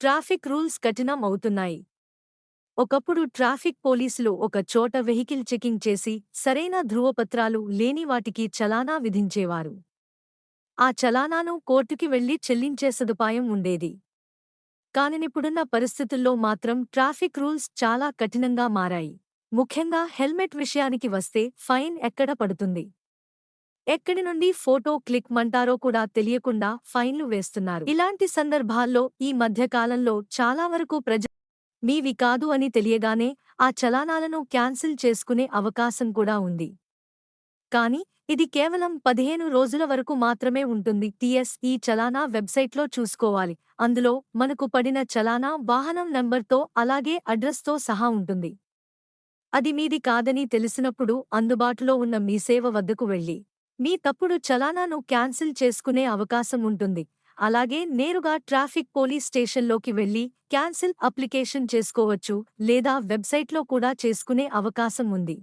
Traffic rules కఠినం అవుతున్నాయి ఒకప్పుడు ట్రాఫిక్ పోలీసులు ఒక చోట వెహికల్ చెకింగ్ చేసి సరైన ధృవపత్రాలు లేని వాటికి చలానా విధించేవారు. ఆ చలానాను కోర్టుకి వెళ్ళి చెల్లించే సదుపాయం ఉండేది. కానినిప్పుడున్న పరిస్థితుల్లో మాత్రం ట్రాఫిక్ రూల్స్ చాలా కఠినంగా మారాయి. ముఖ్యంగా హెల్మెట్ విషయానికి వస్తే ఫైన్ ఎక్కడ పడుతుంది? ఎక్కడి నుండి ఫోటో క్లిక్ మంటారో కూడా తెలియకుండా ఫైన్లు వేస్తున్నారు. ఇలాంటి సందర్భాల్లో ఈ మధ్యకాలంలో చాలా వరకు ప్రజ మీవి కాదు అని తెలియగానే ఆ చలానాలను క్యాన్సిల్ చేసుకునే అవకాశం కూడా ఉంది. కానీ ఇది కేవలం పదిహేను రోజుల వరకు మాత్రమే ఉంటుంది. టిఎస్ ఈ చలానా వెబ్సైట్లో చూసుకోవాలి. అందులో మనకు పడిన చలానా వాహనం నంబర్తో అలాగే అడ్రస్తో సహా ఉంటుంది. అది మీది కాదని తెలిసినప్పుడు అందుబాటులో ఉన్న మీ సేవ వద్దకు వెళ్ళి మీ తప్పుడు చలానాను క్యాన్సిల్ చేసుకునే అవకాశం ఉంటుంది. అలాగే నేరుగా ట్రాఫిక్ పోలీస్ స్టేషన్లోకి వెళ్ళి క్యాన్సిల్ అప్లికేషన్ చేసుకోవచ్చు లేదా వెబ్సైట్లో కూడా చేసుకునే అవకాశం ఉంది.